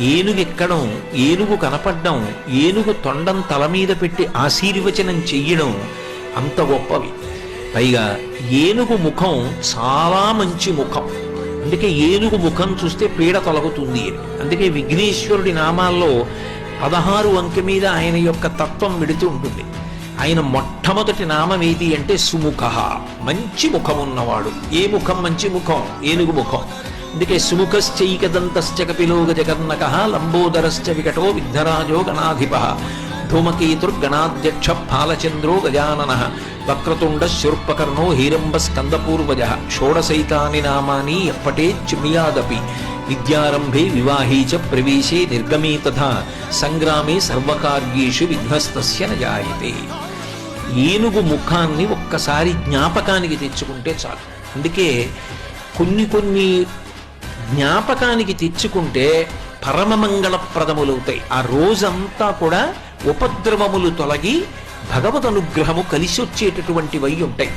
ఏనుగు ఎక్కడం ఏనుగు కనపడడం ఏనుగు తొండం తల మీద పెట్టి ఆశీర్వచనం చెయ్యడం అంత గొప్పవి. పైగా ఏనుగు ముఖం చాలా మంచి ముఖం. అందుకే ఏనుగు ముఖం చూస్తే పీడ తొలగుతుంది. అని అందుకే విఘ్నేశ్వరుడి నామాల్లో పదహారు అంకె మీద ఆయన యొక్క తత్వం విడుతూ ఉంటుంది. ఆయన మొట్టమొదటి నామం ఏది అంటే సుముఖ. మంచి ముఖం ఉన్నవాడు. ఏ ముఖం మంచి ముఖం? ఏనుగు ముఖం. అందుకే సుముఖశ్చైకదంతశ్చ కపిలోగ జగన్నక లంబోదరశ్చ వికటో విఘ్నరాజో గణాధిప ధూమకేతుర్గణాధ్యక్ష ఫాలచంద్రో గజానన వక్రతుండ శూర్పకర్ణో హీరంబ స్కందపూర్వజ షోడసైతాని నామాని ఎప్పటే చిమియాదపి విద్యారంభే వివాహీ చ ప్రవేశే నిర్గమే తథా సంగ్రామే సర్వకార్యేషు విఘ్నస్తస్య నజాయతే ఏనుగు ముఖాన్ని ఒక్కసారి జ్ఞాపకానికి తెచ్చుకుంటే చాలు. అందుకే కొన్ని కొన్ని జ్ఞాపకానికి తెచ్చుకుంటే పరమమంగళప్రదములవుతాయి. ఆ రోజంతా కూడా ఉపద్రవములు తొలగి భగవద్ అనుగ్రహము కలిసి వచ్చేటటువంటివై ఉంటాయి.